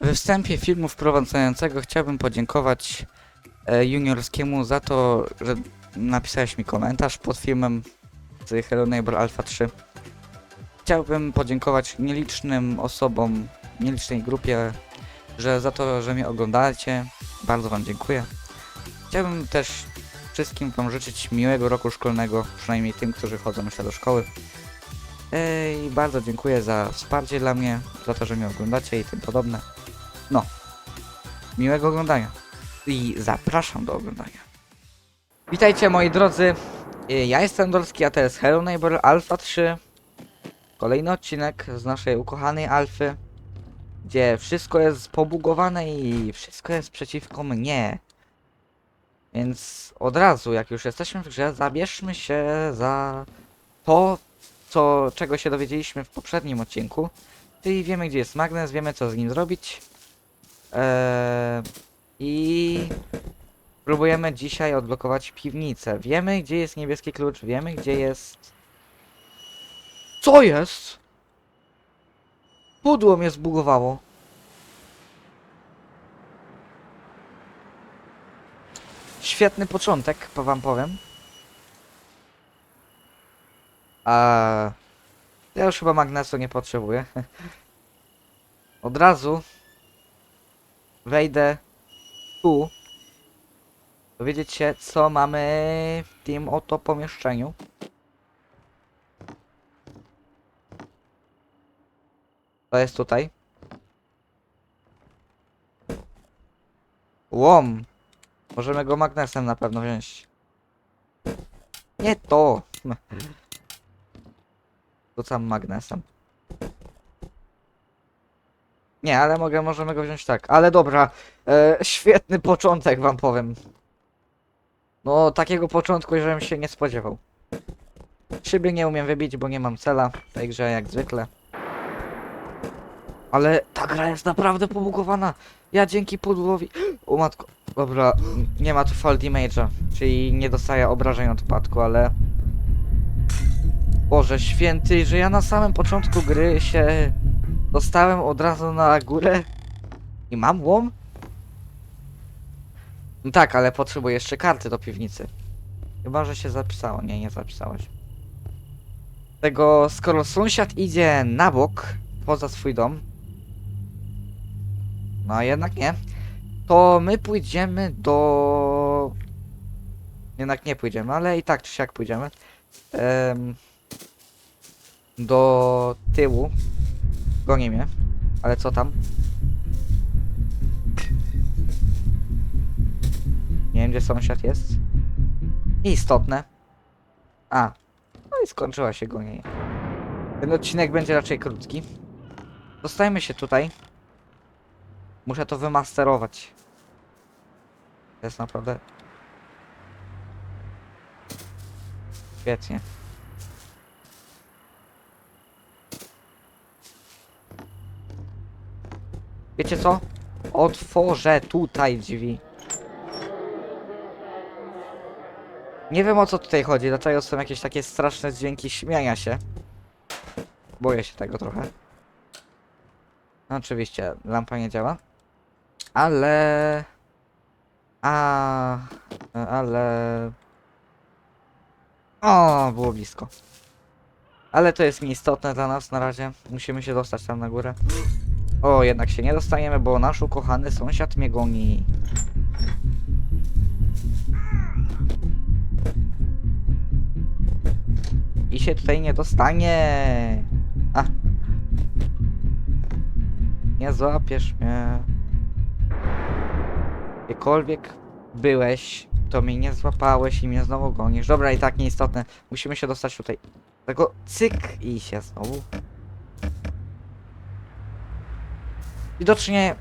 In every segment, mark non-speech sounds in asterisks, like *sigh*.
We wstępie filmu wprowadzającego chciałbym podziękować e, juniorskiemu za to, że napisałeś mi komentarz pod filmem z Hello Neighbor Alpha 3. Chciałbym podziękować nielicznym osobom, nielicznej grupie, że za to, że mnie oglądacie. Bardzo wam dziękuję. Chciałbym też wszystkim wam życzyć miłego roku szkolnego, przynajmniej tym, którzy chodzą jeszcze do szkoły. E, I bardzo dziękuję za wsparcie dla mnie, za to, że mnie oglądacie i tym podobne. No. Miłego oglądania. I zapraszam do oglądania. Witajcie moi drodzy. Y, Ja jestem Dorski, a to jest Hello Neighbor Alpha 3. Kolejny odcinek z naszej ukochanej Alfy. Gdzie wszystko jest pobugowane i wszystko jest przeciwko mnie. Więc od razu, jak już jesteśmy w grze, zabierzmy się za to, co, czego się dowiedzieliśmy w poprzednim odcinku. Czyli wiemy, gdzie jest magnes, wiemy, co z nim zrobić. Eee, I próbujemy dzisiaj odblokować piwnicę. Wiemy, gdzie jest niebieski klucz, wiemy, gdzie jest... Co jest? Pudło mnie zbugowało. Świetny początek, po wam powiem. A ja już chyba magnesu nie potrzebuję. *laughs* Od razu wejdę tu. Dowiedzieć się, co mamy w tym oto pomieszczeniu. To jest tutaj. Łom. Możemy go magnesem na pewno wziąć. Nie to. *laughs* Rzucam magnesem. Nie, ale mogę, możemy go wziąć tak. Ale dobra, e, świetny początek wam powiem. No, takiego początku, żebym się nie spodziewał. Szyby nie umiem wybić, bo nie mam cela grze, jak zwykle. Ale ta gra jest naprawdę pobugowana. Ja dzięki pudłowi... *gasps* O matko. Dobra, nie ma tu fall damage'a, czyli nie dostaję obrażeń od upadku, ale... Boże święty, że ja na samym początku gry się dostałem od razu na górę i mam łom? No tak, ale potrzebuję jeszcze karty do piwnicy. Chyba, że się zapisało. Nie, nie zapisałeś. Tego, skoro sąsiad idzie na bok, poza swój dom, no jednak nie, to my pójdziemy do... Jednak nie pójdziemy, ale i tak czy siak pójdziemy. Em, do tyłu. Goni mnie. Ale co tam? Nie wiem, gdzie sąsiad jest. Istotne. A. No i skończyła się gonienie. Ten odcinek będzie raczej krótki. Dostajmy się tutaj. Muszę to wymasterować. To jest naprawdę... Świetnie. Wiecie co? Otworzę tutaj drzwi. Nie wiem o co tutaj chodzi, dlaczego są jakieś takie straszne dźwięki śmiania się. Boję się tego trochę. No, oczywiście, lampa nie działa. Ale... A... Ale... O, było blisko. Ale to jest nieistotne dla nas na razie. Musimy się dostać tam na górę. O, jednak się nie dostaniemy, bo nasz ukochany sąsiad mnie goni. I się tutaj nie dostanie. A. Nie złapiesz mnie. Gdziekolwiek byłeś, to mnie nie złapałeś i mnie znowu gonisz. Dobra, i tak nieistotne. Musimy się dostać tutaj. Tego cyk i się znowu. Widocznie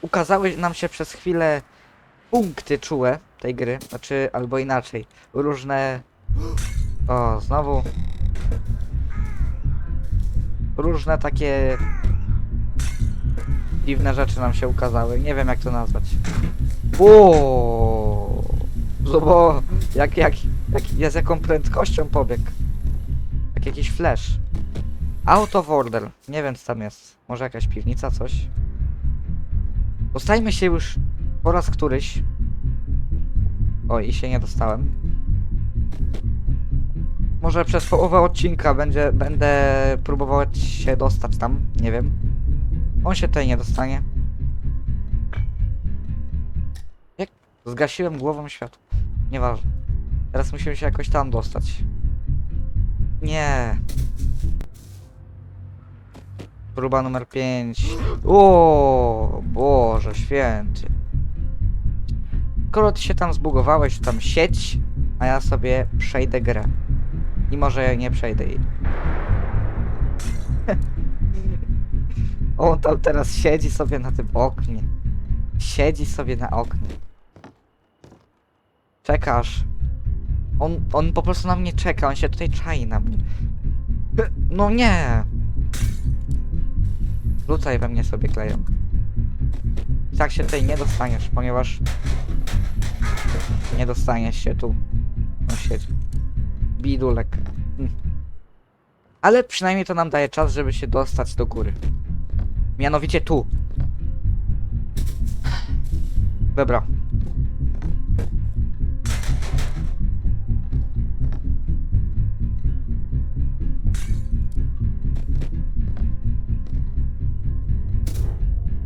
ukazały nam się przez chwilę punkty czułe tej gry, znaczy albo inaczej, różne... O, znowu... Różne takie... Dziwne rzeczy nam się ukazały, nie wiem jak to nazwać. O, Zobacz, jak, jak, jak, ja z jaką prędkością pobiegł. Jak jakiś flash. Out of order. Nie wiem co tam jest. Może jakaś piwnica, coś? Dostajmy się już po raz któryś. O, i się nie dostałem. Może przez połowę odcinka będzie, będę próbować się dostać tam, nie wiem. On się tutaj nie dostanie. Jak zgasiłem głową światło. Nieważne. Teraz musimy się jakoś tam dostać. Nie. Próba numer 5. O, Boże święty. Skoro ty się tam zbugowałeś, tam sieć, a ja sobie przejdę grę. I może nie przejdę jej. *laughs* On tam teraz siedzi sobie na tym oknie. Siedzi sobie na oknie. Czekasz. On, on po prostu na mnie czeka, on się tutaj czai na mnie. No nie! Rzucaj we mnie sobie kleją. I tak się tutaj nie dostaniesz, ponieważ nie dostaniesz się tu. On siedzi. Bidulek. Hm. Ale przynajmniej to nam daje czas, żeby się dostać do góry. Mianowicie tu. Dobra.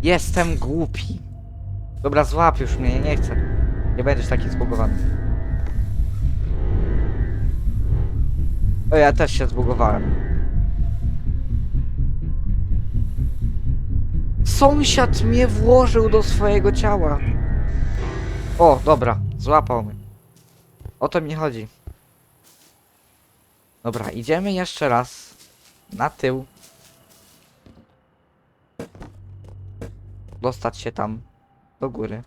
Jestem głupi. Dobra, złap już mnie, nie chcę. Nie będziesz taki zbugowany. O, ja też się zbugowałem. Sąsiad mnie włożył do swojego ciała. O, dobra, złapał mnie. O to mi chodzi. Dobra, idziemy jeszcze raz na tył. Dostać się tam do góry.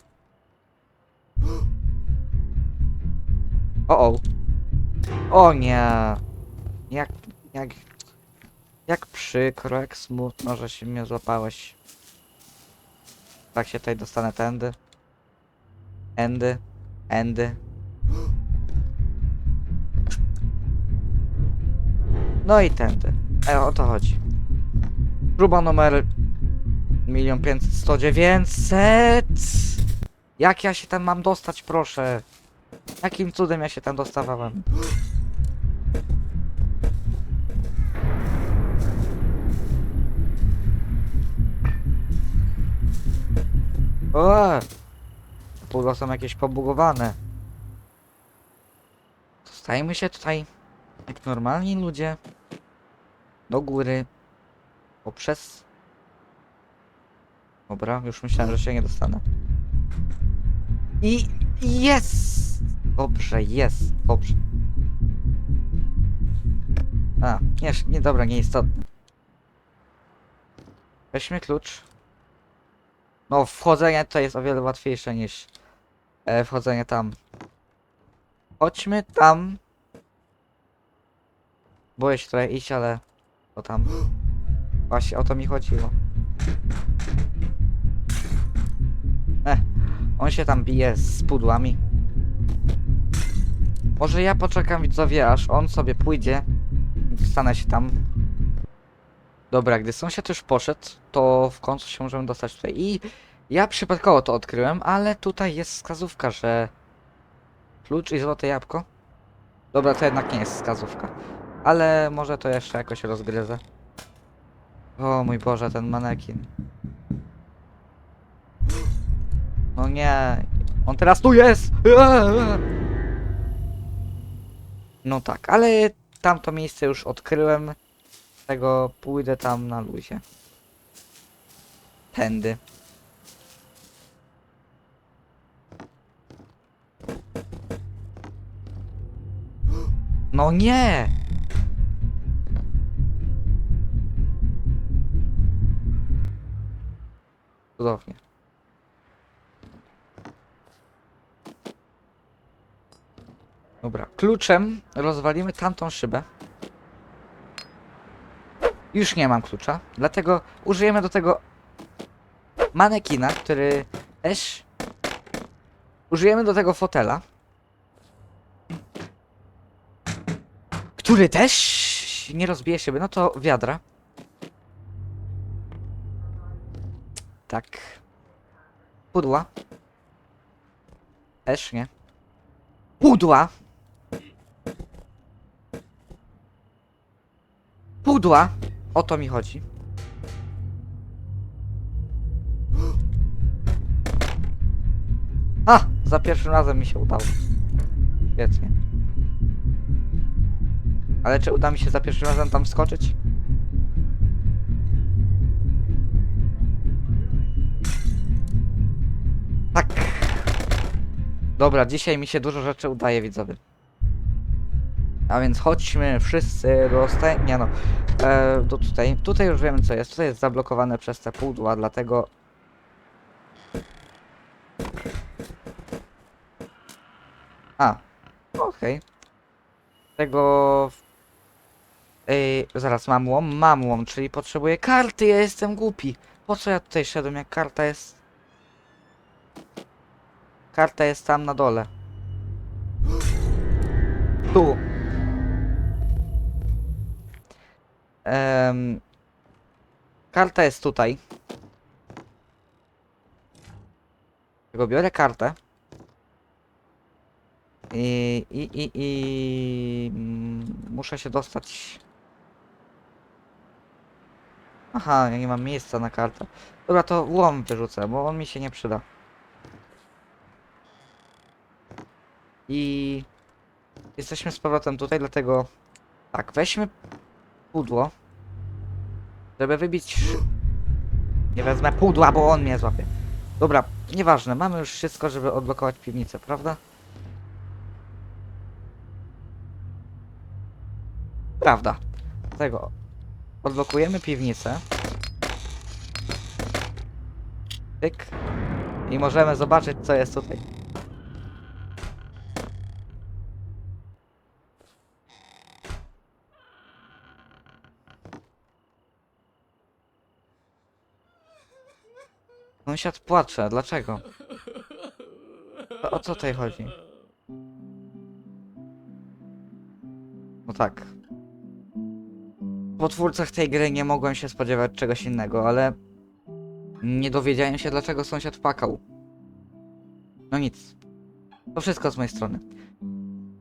O, o. O nie. Jak, jak, jak przykro, jak smutno, że się mnie złapałeś. Tak się tutaj dostanę tędy. Endy. Endy. No i tędy. E, o to chodzi. Próba numer... Milion pięćset, sto dziewięćset! Jak ja się tam mam dostać, proszę? Jakim cudem ja się tam dostawałem? O! Pudła są jakieś pobugowane. Zostajmy się tutaj jak normalni ludzie do góry poprzez Dobra, już myślałem, że się nie dostanę. I jest! Dobrze, jest, dobrze. A, nie, nie dobra, nieistotne. Weźmy klucz. No, wchodzenie tutaj jest o wiele łatwiejsze niż e, wchodzenie tam. Chodźmy tam. Boję się tutaj iść, ale to tam. Właśnie o to mi chodziło. On się tam bije z pudłami. Może ja poczekam widzowie, aż on sobie pójdzie. Stanę się tam. Dobra, gdy sąsiad już poszedł, to w końcu się możemy dostać tutaj. I ja przypadkowo to odkryłem, ale tutaj jest wskazówka, że klucz i złote jabłko. Dobra, to jednak nie jest wskazówka. Ale może to jeszcze jakoś rozgryzę. O mój Boże, ten manekin. No nie. On teraz tu jest! No tak, ale tamto miejsce już odkryłem. Tego pójdę tam na luzie. Tędy. No nie! Cudownie. Dobra, kluczem rozwalimy tamtą szybę. Już nie mam klucza, dlatego użyjemy do tego manekina, który też... Użyjemy do tego fotela. Który też nie rozbije szyby, no to wiadra. Tak. Pudła. Też nie. Pudła! Pudła! O to mi chodzi. A! Za pierwszym razem mi się udało. Świetnie. Ale czy uda mi się za pierwszym razem tam wskoczyć? Tak. Dobra, dzisiaj mi się dużo rzeczy udaje, widzowie. A więc chodźmy wszyscy do sta- Nie no. E, do tutaj. Tutaj już wiemy co jest. Tutaj jest zablokowane przez te pudła, dlatego... A. Okej. Tego... Ej, zaraz, mam łom? Mam łom, czyli potrzebuję karty, ja jestem głupi. Po co ja tutaj szedłem, jak karta jest... Karta jest tam na dole. Tu. Em, karta jest tutaj. Tylko biorę kartę. I, i, i, i mm, muszę się dostać. Aha, ja nie mam miejsca na kartę. Dobra, to łom wyrzucę, bo on mi się nie przyda. I jesteśmy z powrotem tutaj, dlatego tak, weźmy pudło, żeby wybić... Nie wezmę pudła, bo on mnie złapie. Dobra, nieważne, mamy już wszystko, żeby odblokować piwnicę, prawda? Prawda. Dlatego odblokujemy piwnicę. Tyk. I możemy zobaczyć, co jest tutaj. Sąsiad płacze, dlaczego? O, co tutaj chodzi? No tak. Po twórcach tej gry nie mogłem się spodziewać czegoś innego, ale nie dowiedziałem się dlaczego sąsiad płakał. No nic. To wszystko z mojej strony.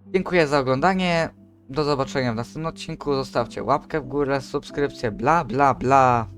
Dziękuję za oglądanie. Do zobaczenia w następnym odcinku. Zostawcie łapkę w górę, subskrypcję, bla bla bla.